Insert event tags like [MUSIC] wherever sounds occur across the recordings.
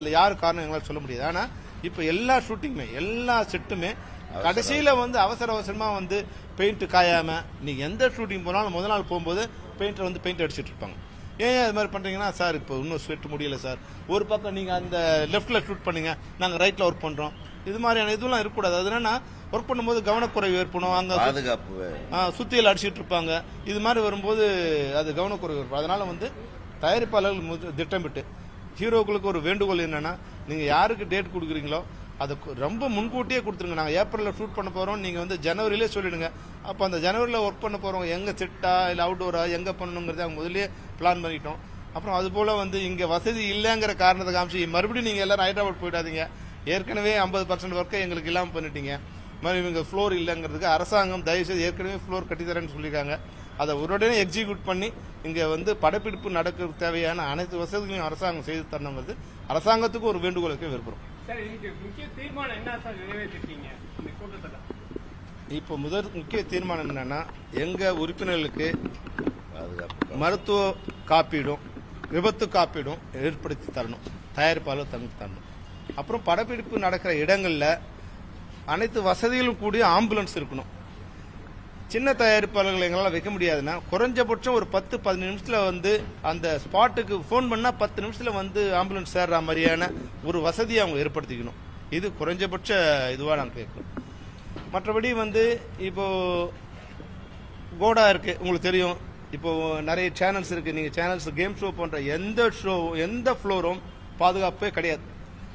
இல்ல யாரு காரணம் எங்களால் சொல்ல முடியாது. ஆனா இப்ப எல்லா ஷூட்டிங்குமே எல்லா செட்டுமே கடைசியில வந்து அவசர அவசரமா வந்து பெயிண்ட் காயாம நீங்க எந்த ஷூட்டிங் போனாலும் முதல் நாள் போகும்போது பெயிண்டர் வந்து பெயிண்ட் அடிச்சிட்டு இருப்பாங்க. ஏன் அது மாதிரி பண்றீங்கன்னா சார் இப்போ இன்னும் ஸ்வெட் முடியல சார். ஒரு பக்கம் நீங்க அந்த லெஃப்ட்ல ஷூட் பண்ணுங்க நாங்க ரைட்ல ஒர்க் பண்றோம். இது மாதிரியான இதெல்லாம் இருக்கக்கூடாது. அது என்னன்னா ஒர்க் பண்ணும்போது கவனக்குறைவு ஏற்படும். அங்க பாதுகாப்பு சுத்தியல் அடிச்சிட்டு இருப்பாங்க. இது மாதிரி வரும்போது அது கவனக்குறைவு இருக்கும் அதனால வந்து தயாரிப்பாளர்கள் திட்டமிட்டு ஹீரோக்களுக்கு ஒரு வேண்டுகோள் என்னன்னா நீங்க யாருக்கு டேட் கொடுக்குறீங்களோ அதை ரொம்ப முன்கூட்டியே கொடுத்துருங்க. நாங்கள் ஏப்ரலில் ஷூட் பண்ண போகிறோம் நீங்கள் வந்து ஜனவரியிலே சொல்லிடுங்க. அப்போ அந்த ஜனவரியில் ஒர்க் பண்ண போகிறவங்க எங்கே செட்டா இல்லை அவுட்டோரா எங்கே பண்ணணுங்கிறத அவங்க முதலே பிளான் பண்ணிட்டோம். அப்புறம் அதுபோல் வந்து இங்கே வசதி இல்லைங்கிற காரணத்தை காமிச்சு மறுபடியும் நீங்கள் எல்லோரும் ஹைதராபாத் போயிடாதீங்க. ஏற்கனவே ஐம்பது பர்சன்ட் ஒர்க்கை எங்களுக்கு இல்லாமல் பண்ணிட்டீங்க. மாதிரி இவங்க ஃப்ளோர் இல்லைங்கிறதுக்கு அரசாங்கம் தயவுசெய்து ஏற்கனவே ஃப்ளோர் கட்டித்தரேன்னு சொல்லியிருக்காங்க. அதை உடனே எக்ஸிக்யூட் பண்ணி இங்க வந்து படப்பிடிப்பு நடக்க தேவையான அனைத்து வசதிகளையும் அரசாங்கம் செய்து தரணுங்கிறது. அரசாங்கத்துக்கு ஒரு வேண்டுகோளுக்கு விரும்புகிறோம் இப்போ முதல் முக்கிய தீர்மானம் என்னன்னா எங்க உறுப்பினர்களுக்கு மருத்துவ காப்பீடும் விபத்து காப்பீடும் ஏற்படுத்தி தரணும். தயாரிப்பாளர் தந்து தரணும். அப்புறம் படப்பிடிப்பு நடக்கிற இடங்கள்ல அனைத்து வசதிகளும் கூடிய ஆம்புலன்ஸ் இருக்கணும். சின்ன தயாரிப்பாளர்கள் எங்களால் வைக்க முடியாதுன்னா குறைஞ்சபட்சம் ஒரு பத்து பதினஞ்சு நிமிஷத்தில் வந்து அந்த ஸ்பாட்டுக்கு ஃபோன் பண்ணால் பத்து நிமிஷத்தில் வந்து ஆம்புலன்ஸ் சேர்ற மாதிரியான ஒரு வசதியை அவங்க ஏற்படுத்திக்கணும். இது குறைஞ்சபட்ச இதுவாக நாங்கள் கேட்கணும் மற்றபடி வந்து இப்போ கோடா இருக்கு உங்களுக்கு தெரியும். இப்போ நிறைய சேனல்ஸ் இருக்கு. நீங்க சேனல்ஸ் கேம் ஷோ போன்ற எந்த ஷோ எந்த ஃப்ளோரும் பாதுகாப்பே கிடையாது.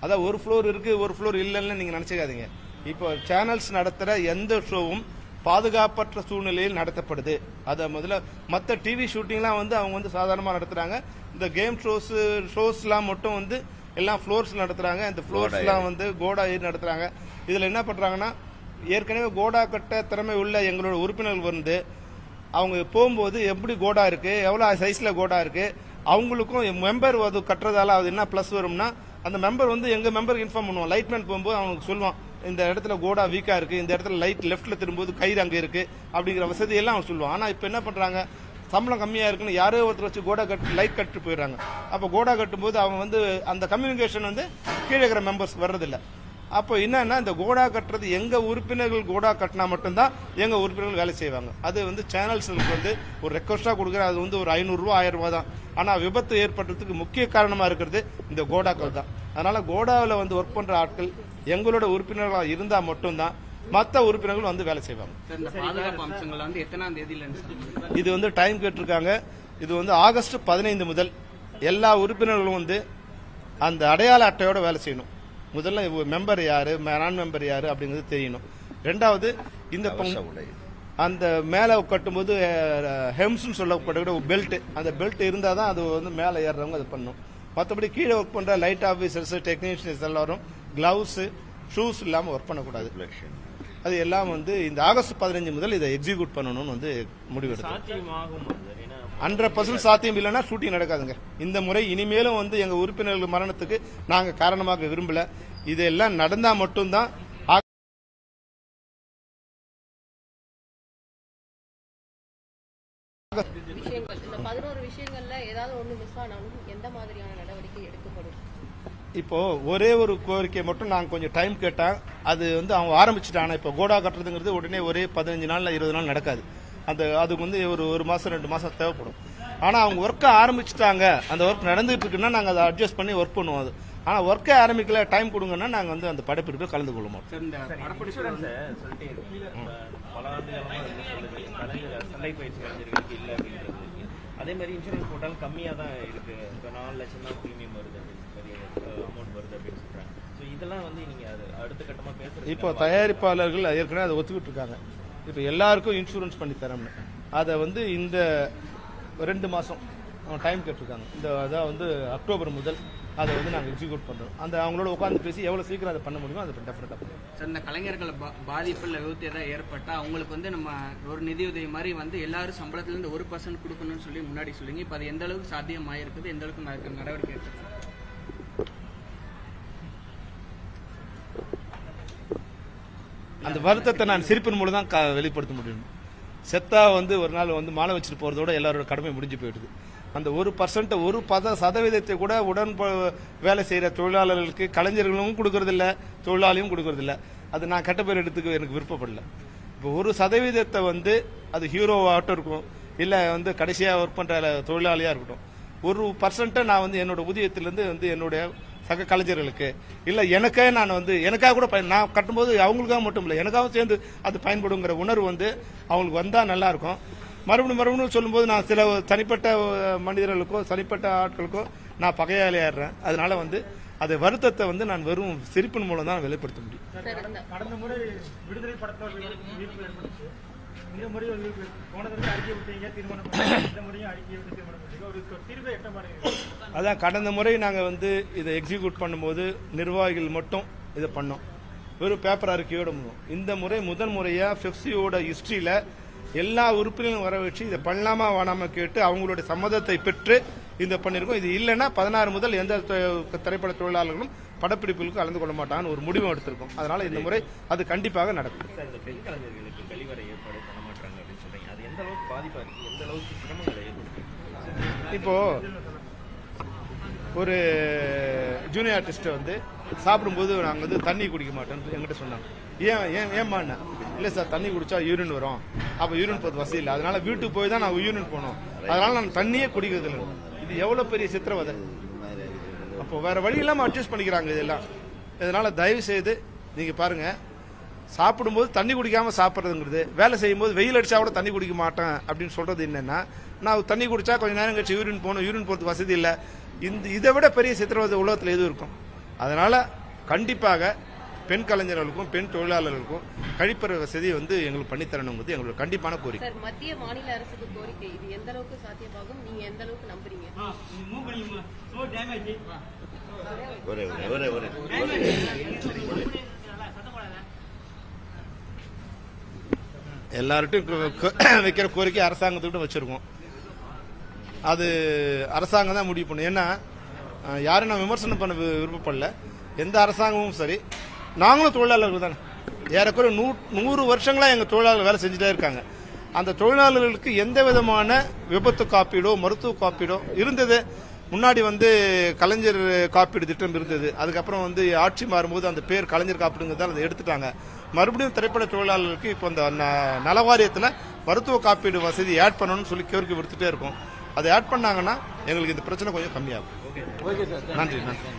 அதான் ஒரு ஃப்ளோர் இருக்கு ஒரு ஃப்ளோர் இல்லைன்னு நீங்க நினைச்சுக்காதீங்க. இப்போ சேனல்ஸ் நடத்துகிற எந்த ஷோவும் பாதுகாப்பற்ற சூழ்நிலையில் நடத்தப்படுது. அதை முதல்ல மற்ற டிவி ஷூட்டிங்லாம் வந்து அவங்க வந்து சாதாரணமாக நடத்துறாங்க. இந்த கேம் ஷோஸ் ஷோஸ்லாம் மட்டும் வந்து எல்லாம் ஃப்ளோர்ஸ் நடத்துறாங்க. இந்த ஃப்ளோர்ஸ்லாம் வந்து கோடா ஏறி நடத்துறாங்க. இதுல என்ன பண்றாங்கன்னா ஏற்கனவே கோடா கட்ட திறமை உள்ள எங்களோட உறுப்பினர்கள் வந்து அவங்க போகும்போது எப்படி கோடா இருக்கு எவ்வளவு சைஸ்ல கோடா இருக்கு அவங்களுக்கும் மெம்பர் அது கட்டுறதால அது என்ன ப்ளஸ் வரும்னா அந்த மெம்பர் வந்து எங்க மெம்பருக்கு இன்ஃபார்ம் பண்ணுவோம் லைட்மேன் போகும்போது அவனுக்கு சொல்லுவான் இந்த இடத்துல கோடா வீக்காக இருக்குது இந்த இடத்துல லைட் லெஃப்ட்டில் திரும்பும்போது கயிறு அங்கே இருக்குது அப்படிங்கிற வசதி எல்லாம் அவன் சொல்லுவான் ஆனால் இப்போ என்ன பண்ணுறாங்க சம்பளம் கம்மியாக இருக்குன்னு யாரோ ஒருத்தர் வச்சு கோடா கட்டு லைட் கட்டு போயிடுறாங்க. அப்போ கோடா கட்டும்போது அவன் வந்து அந்த கம்யூனிகேஷன் வந்து கீழே இருக்கிற மெம்பர்ஸ் வர்றதில்ல. அப்போ என்னன்னா இந்த கோடா கட்டுறது எங்கள் உறுப்பினர்கள் கோடா கட்டினா மட்டும்தான் எங்கள் உறுப்பினர்கள் வேலை செய்வாங்க. அது வந்து சேனல்ஸ்களுக்கு வந்து ஒரு ரெக்வஸ்டா கொடுக்குற அது வந்து ஒரு ஐநூறுரூவா ஆயிரம் ரூபா தான். ஆனால் விபத்து ஏற்படுறதுக்கு முக்கிய காரணமாக இருக்கிறது இந்த கோடாக்கள் தான். அதனால கோடாவில் வந்து ஒர்க் பண்ணுற ஆட்கள் எங்களோட உறுப்பினர்களாக இருந்தா மட்டும்தான் மற்ற உறுப்பினர்கள் வந்து வேலை செய்வாங்க. இது வந்து டைம் கேட்டிருக்காங்க. இது வந்து ஆகஸ்ட் பதினைந்து முதல் எல்லா உறுப்பினர்களும் வந்து அந்த அடையாள அட்டையோட வேலை செய்யணும். முதல்ல மெம்பர் யாரு நான் மெம்பர் யாரு அப்படிங்கிறது தெரியணும். ரெண்டாவது இந்த அந்த மேலே கட்டும்போது ஹெம்ஸ்னு சொல்லப்பட்ட பெல்ட் அந்த பெல்ட் இருந்தால் தான் அது வந்து மேலே ஏறுறவங்க அது பண்ணும். மற்றபடி கீழே ஒர்க் பண்ணுற லைட் ஆஃபீஸர்ஸ் டெக்னீஷியன்ஸ் எல்லாரும் கிளவுஸ் ஷூஸ் இல்லாமல் ஒர்க் பண்ணக்கூடாது. அது எல்லாம் வந்து இந்த ஆகஸ்ட் பதினஞ்சு முதல் இதை எக்ஸிக்யூட் பண்ணணும்னு வந்து ஏன்னா ஹண்ட்ரட் பர்சன்ட் சாத்தியம் இல்லைன்னா ஷூட்டிங் நடக்காதுங்க. இந்த முறை இனிமேலும் வந்து எங்க உறுப்பினர்கள் மரணத்துக்கு நாங்க காரணமாக விரும்பல. இதெல்லாம் நடந்தா மட்டும்தான் விஷயங்கள் இந்த பதினோரு விஷயங்கள்ல ஏதாவது ஒண்ணு மிஸ் ஆனாலும் எந்த மாதிரியான நடவடிக்கை எடுக்கப்படும்? இப்போ ஒரே ஒரு கோரிக்கை மட்டும் நாங்க கொஞ்சம் டைம் கேட்டா அது வந்து அவங்க ஆரம்பிச்சுட்டாங்க இப்போ கோடா கட்டுறதுங்கிறது உடனே ஒரே பதினஞ்சு நாள்ல இருபது நாள் நடக்காது. அந்த அதுக்கு வந்து ஒரு ஒரு மாசம் ரெண்டு மாசம் தேவைப்படும். ஆனா அவங்க ஒர்க்கை ஆரம்பிச்சுட்டாங்க. அந்த ஒர்க் நடந்துட்டு இருக்குன்னா நாங்க அதை அட்ஜஸ்ட் பண்ணி ஒர்க் பண்ணுவோம் அது. ஆனா ஒர்க்கே ஆரம்பிக்கல டைம் கொடுங்கன்னா நாங்க வந்து அந்த படப்பிடிப்பில் கலந்து கொள்ள மாட்டோம் சார் இந்த படப்பிடிப்பு இன்சூரன்ஸை சொல்லிட்டே இருக்கீங்க இப்ப பல கலைஞர் சண்டை பயிற்சி அதே மாதிரி இன்சூரன்ஸ் போட்டாலும் கம்மியாக தான் இருக்கு. இப்போ நாலு லட்சம் தான் ப்ரீமியம் வருது அப்படின்னு அமௌண்ட் வருது அப்படின்னு சொல்றாங்க. ஸோ இதெல்லாம் வந்து நீங்க அது அடுத்த கட்டமா பேசுறது இப்போ தயாரிப்பாளர்கள் ஏற்கனவே அதை ஒத்துக்கிட்டு இருக்காங்க. இப்போ எல்லாருக்கும் இன்சூரன்ஸ் பண்ணி தரோம்னு அதை வந்து இந்த ரெண்டு மாசம் டைம் கேட்டிருக்காங்க. இந்த அதான் வந்து அக்டோபர் முதல் அதை வந்து நாங்கள் எக்ஸிக்யூட் பண்றோம். அந்த அவங்களோட உட்காந்து பேசி எவ்வளவு சீக்கிரம் அதை பண்ண முடியுமோ அதை டெஃபினட்டாக பண்ணுவோம் சார் இந்த கலைஞர்கள் பா- பாதிப்பு இல்லை விபத்து ஏதாவது ஏற்பட்டா அவங்களுக்கு வந்து நம்ம ஒரு நிதியுதவி மாதிரி வந்து எல்லாரும் சம்பளத்துல இருந்து ஒரு பர்சன்ட் கொடுக்கணும்னு சொல்லி முன்னாடி சொல்லுங்க. இப்போ அது எந்த அளவுக்கு சாத்தியமாயிருக்குது? எந்த அளவுக்கு நட- நடவடிக்கை எடுத்து அந்த வருத்தத்தை நான் சிரிப்பின் மூலம் தான் வெளிப்படுத்த முடியும். செத்தா வந்து ஒரு நாள் வந்து மாலை வச்சுட்டு போறதோட எல்லாரோட கடமை முடிஞ்சு போயிடுது. அந்த ஒரு பர்சன்ட் ஒரு பத சதவீதத்தை கூட உடன் வேலை செய்கிற தொழிலாளர்களுக்கு கலைஞர்களும் கொடுக்கறதில்ல தொழிலாளியும் கொடுக்கறதில்ல. அது நான் கெட்ட பேர் எடுத்துக்க எனக்கு விருப்பப்படல. இப்போ ஒரு சதவீதத்தை வந்து அது ஹீரோவாகட்டும் இருக்கும். இல்லை வந்து கடைசியாக ஒர்க் பண்ணுற தொழிலாளியாக இருக்கட்டும். ஒரு பர்சன்ட்டை நான் வந்து என்னோட ஊதியத்திலேருந்து வந்து என்னுடைய சக கலைஞர்களுக்கு இல்லை எனக்கே நான் வந்து எனக்காக கூட பயன் நான் கட்டும்போது அவங்களுக்காக மட்டும் இல்லை எனக்காகவும் சேர்ந்து அது பயன்படுங்கிற உணர்வு வந்து அவங்களுக்கு வந்தால் நல்லாயிருக்கும் மறுபடியும் மறுபடியும் சொல்லும்போது நான் சில தனிப்பட்ட மனிதர்களுக்கோ தனிப்பட்ட ஆட்களுக்கோ நான் பகையாளியாடுறேன் அதனால வந்து அது வருத்தத்தை வந்து நான் வெறும் சிரிப்பின் மூலம் தான் வெளிப்படுத்த முடியும். கடந்த முறை விடுதலை படத்துல இந்த அறிக்கை விட்டீங்க தீர்மானம். இந்த முறையும் அறிக்கை விட்டு தீர்மானம் அதான் கடந்த முறை நாங்கள் வந்து இதை எக்ஸிக்யூட் பண்ணும்போது நிர்வாகிகள் மட்டும் இதை பண்ணோம். வெறும் பேப்பர் அறிக்கையோட இந்த முறை முதல் முறையாக பெப்சியோட ஹிஸ்டரியில் எல்லா உறுப்பினர்களும் வர வச்சு இதை பண்ணலாமா வேணாமா கேட்டு அவங்களுடைய சம்மதத்தை பெற்று இந்த பண்ணியிருக்கோம் இது இல்லைன்னா பதினாறு முதல் எந்த திரைப்பட தொழிலாளர்களும் படப்பிடிப்புகளுக்கு கலந்து கொள்ள மாட்டாங்கன்னு ஒரு முடிவும் எடுத்திருக்கோம். அதனால இந்த முறை அது கண்டிப்பாக நடக்கும். இப்போ ஒரு ஜூனியர் ஆர்டிஸ்ட் வந்து சாப்பிடும்போது நாங்கள் வந்து தண்ணி குடிக்க மாட்டோம்னு என்கிட்ட சொன்னாங்க. ஏன் ஏன் ஏமாண்ண இல்லை சார் தண்ணி குடிச்சா யூரின் வரும். அப்போ யூரின் போகிறது வசதி இல்லை. அதனால வீட்டுக்கு போய் தான் நான் யூரின் போனோம் அதனால நான் தண்ணியே குடிக்கிறது இல்லை. இது எவ்வளோ பெரிய சித்திரவதை? அப்போ வேற வழி இல்லாமல் அட்ஜஸ்ட் பண்ணிக்கிறாங்க இதெல்லாம். இதனால தயவு செய்து நீங்கள் பாருங்க. சாப்பிடும்போது தண்ணி குடிக்காம சாப்பிட்றதுங்கிறது வேலை செய்யும்போது வெயில் அடிச்சா கூட தண்ணி குடிக்க மாட்டேன் அப்படின்னு சொல்றது என்னன்னா நான் தண்ணி குடிச்சா கொஞ்ச நேரம் கழிச்சு யூரின் போகணும் யூரின் போகிறது வசதி இல்லை. இந்த இதை விட பெரிய சித்திரவதை உலகத்தில் எதுவும் இருக்கும்? அதனால கண்டிப்பாக பெண் கலைஞர்களுக்கும் பெண் தொழிலாளர்களுக்கும் கழிப்பறை வசதி வந்து எங்களுக்கு பண்ணித்தரணுங்கிறது எங்களோட கண்டிப்பான கோரிக்கை. சார் மத்திய மாநில அரசுக்கு கோரிக்கை. இது எந்த அளவுக்கு சாத்தியமாகும்? நீங்க எந்த அளவுக்கு நம்புறீங்க? ஒரே ஒரே ஒரே ஒரே. எல்லார்ட்டும் [COUGHS] வைக்கிற கோரிக்கை அரசாங்கத்துக்கிட்ட வச்சிருக்கோம். அது அரசாங்கம் தான் முடிவு பண்ணும் ஏன்னா யாரும் நான் விமர்சனம் பண்ண விருப்பப்படல. எந்த அரசாங்கமும் சரி. நாங்களும் தொழிலாளர்கள் தானே. ஏறக்குறைய நூ நூறு வருஷங்களா எங்கள் தொழிலாளர்கள் வேலை செஞ்சுட்டே இருக்காங்க. அந்த தொழிலாளர்களுக்கு எந்த விதமான விபத்து காப்பீடோ மருத்துவ காப்பீடோ இருந்தது. முன்னாடி வந்து கலைஞர் காப்பீடு திட்டம் இருந்தது. அதுக்கப்புறம் வந்து ஆட்சி மாறும்போது அந்த பேர் கலைஞர் காப்பீடுங்கிறத அதை எடுத்துட்டாங்க. மறுபடியும் திரைப்பட தொழிலாளர்களுக்கு இப்போ அந்த ந- நலவாரியத்தில் மருத்துவ காப்பீடு வசதி ஆட் பண்ணணும்னு சொல்லி கேள்வி விடுத்துட்டே இருக்கும். அதை ஆட் பண்ணாங்கன்னா எங்களுக்கு இந்த பிரச்சனை கொஞ்சம் கம்மியாகும். 我也给整整整